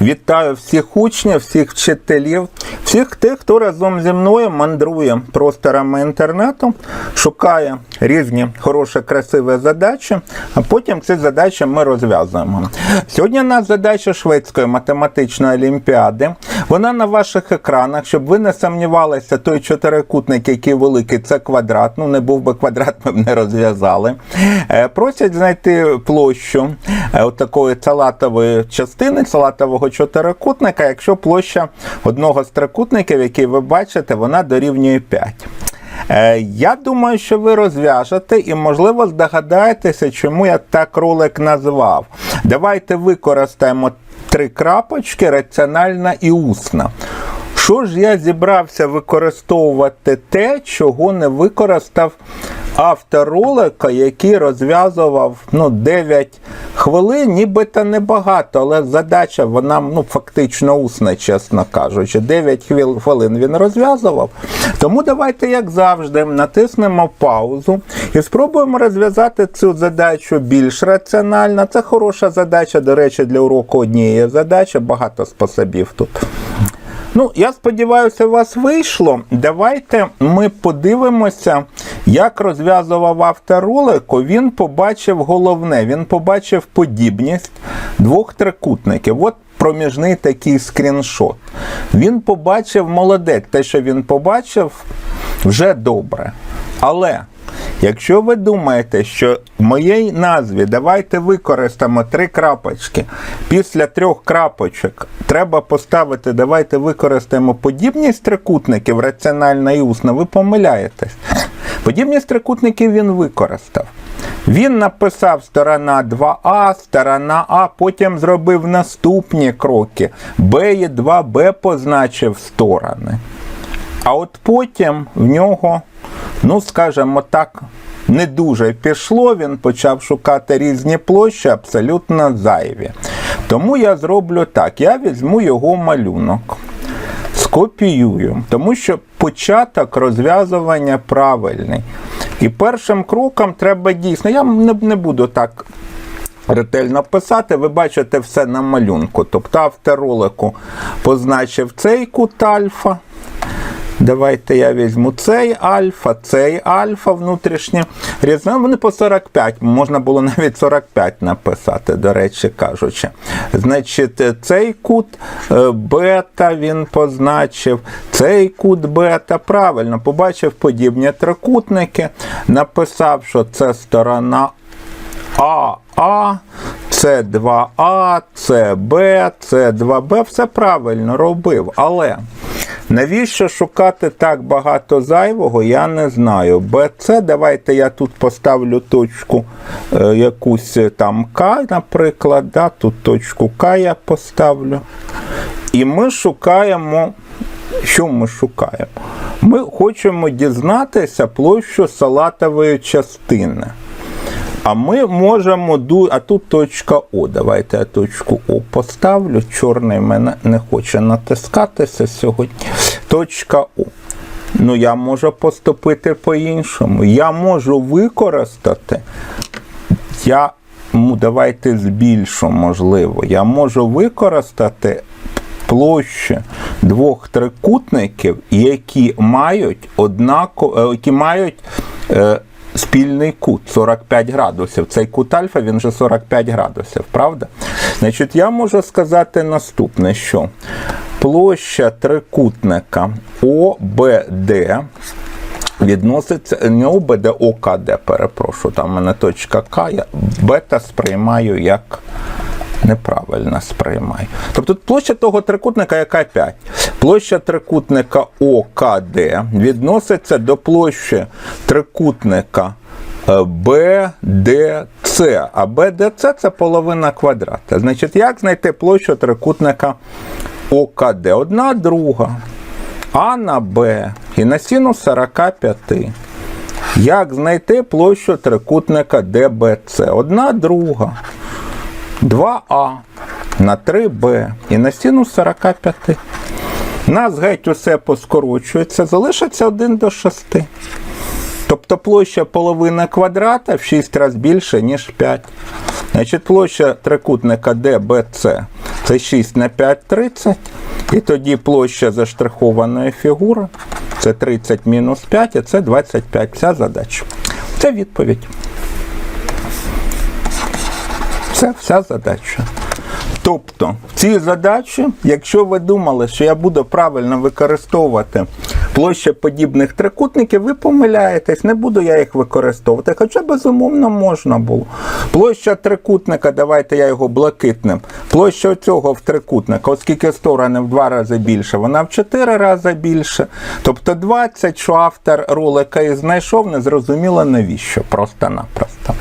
Вітаю всіх учнів, всіх вчителів, всіх тих, хто разом зі мною мандрує просторами інтернету, шукає різні хороші, красиві задачі, а потім ці задачі ми розв'язуємо. Сьогодні у нас задача шведської математичної олімпіади. Вона на ваших екранах, щоб ви не сумнівалися, той чотирикутник, який великий, це квадрат. Ну, не був би квадрат, ми б не розв'язали. Е, Просять знайти площу е, от такої салатової частини, салатового чотирикутника, якщо площа одного з трикутників, який ви бачите, вона дорівнює 5. Е, Я думаю, що ви розв'яжете і, можливо, здогадаєтеся, чому я так ролик назвав. Давайте використаємо три крапочки раціональна і усна. Що ж я зібрався використовувати те, чого не використав автор ролика, який розв'язував ну, 9 хвилин, нібито небагато, але задача вона ну, фактично усна, чесно кажучи. 9 хвил- хвилин він розв'язував. Тому давайте, як завжди, натиснемо паузу і спробуємо розв'язати цю задачу більш раціонально. Це хороша задача, до речі, для уроку однієї задачі, багато способів тут. Ну, я сподіваюся, у вас вийшло. Давайте ми подивимося, як розв'язував автор ролику. Він побачив головне, він побачив подібність двох трикутників. От проміжний такий скріншот. Він побачив молодець, те, що він побачив, вже добре. Але Якщо ви думаєте, що в моїй назві давайте використаємо три крапочки, після трьох крапочок треба поставити, давайте використаємо подібність трикутників раціональна і усна, ви помиляєтесь. Подібність трикутників він використав. Він написав сторона 2А, сторона А, потім зробив наступні кроки. Б і 2Б позначив сторони. А от потім в нього, ну скажімо так, не дуже пішло, він почав шукати різні площі, абсолютно зайві. Тому я зроблю так: я візьму його малюнок, скопіюю, тому що початок розв'язування правильний. І першим кроком треба дійсно, я не, не буду так ретельно писати, ви бачите все на малюнку. Тобто автор ролику позначив цей кут альфа. Давайте я візьму цей альфа, цей альфа внутрішнє різне. Вони по 45, можна було навіть 45 написати, до речі кажучи. Значить, цей кут е, бета він позначив, цей кут бета. Правильно, побачив подібні трикутники, написав, що це сторона а, А, С2А, СБ, С2Б, все правильно робив. Але навіщо шукати так багато зайвого, я не знаю. БЦ, давайте я тут поставлю точку е, якусь там К, наприклад. Да? Тут точку К я поставлю. І ми шукаємо. Що ми шукаємо? Ми хочемо дізнатися площу салатової частини. А ми можемо. А тут точка О. Давайте я точку О поставлю. Чорний мене не хоче натискатися сьогодні. Точка О. Ну, я можу поступити по-іншому. Я можу використати. Я ну, давайте збільшу, можливо. Я можу використати площі двох трикутників, які мають однако, е, які мають. Е, спільний кут 45 градусів. Цей кут альфа він же 45 градусів, правда? Значить, я можу сказати наступне, що площа трикутника ОБД відноситься не ОБД, ОКД, перепрошую, там в мене точка К, я бета сприймаю як неправильно сприймаю. Тобто площа того трикутника, яка 5. Площа трикутника ОКД відноситься до площі трикутника е, БДЦ. А БДЦ це половина квадрата. Значить, як знайти площу трикутника ОКД? Одна друга. А на Б і на синус 45. Як знайти площу трикутника ДБЦ? Одна друга. 2А на 3Б і на синус 45. Нас геть усе поскорочується, залишиться 1 до 6. Тобто площа половини квадрата в 6 разів більше, ніж 5. Значить, площа трикутника ДБЦ Це 6 на 5 30. І тоді площа заштрихованої фігури. Це 30 мінус 5, і це 25. Вся задача. Це відповідь. Це вся задача. Тобто, в цій задачі, якщо ви думали, що я буду правильно використовувати площеподібних трикутників, ви помиляєтесь, не буду я їх використовувати. Хоча безумовно можна було. Площа трикутника, давайте я його блакитним. Площа цього в трикутника, оскільки сторони в два рази більше, вона в чотири рази більше. Тобто 20, що автор ролика і знайшов, не зрозуміло навіщо. Просто-напросто.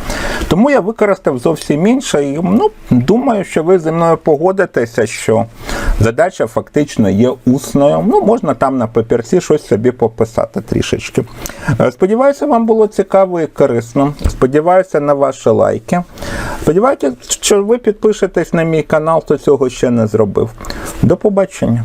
Тому я використав зовсім інше і ну, думаю, що ви зі мною погодитеся, що задача фактично є усною. Ну, можна там на папірці щось собі пописати трішечки. Е, Сподіваюся, вам було цікаво і корисно. Сподіваюся на ваші лайки. Сподіваюся, що ви підпишетесь на мій канал, хто цього ще не зробив. До побачення.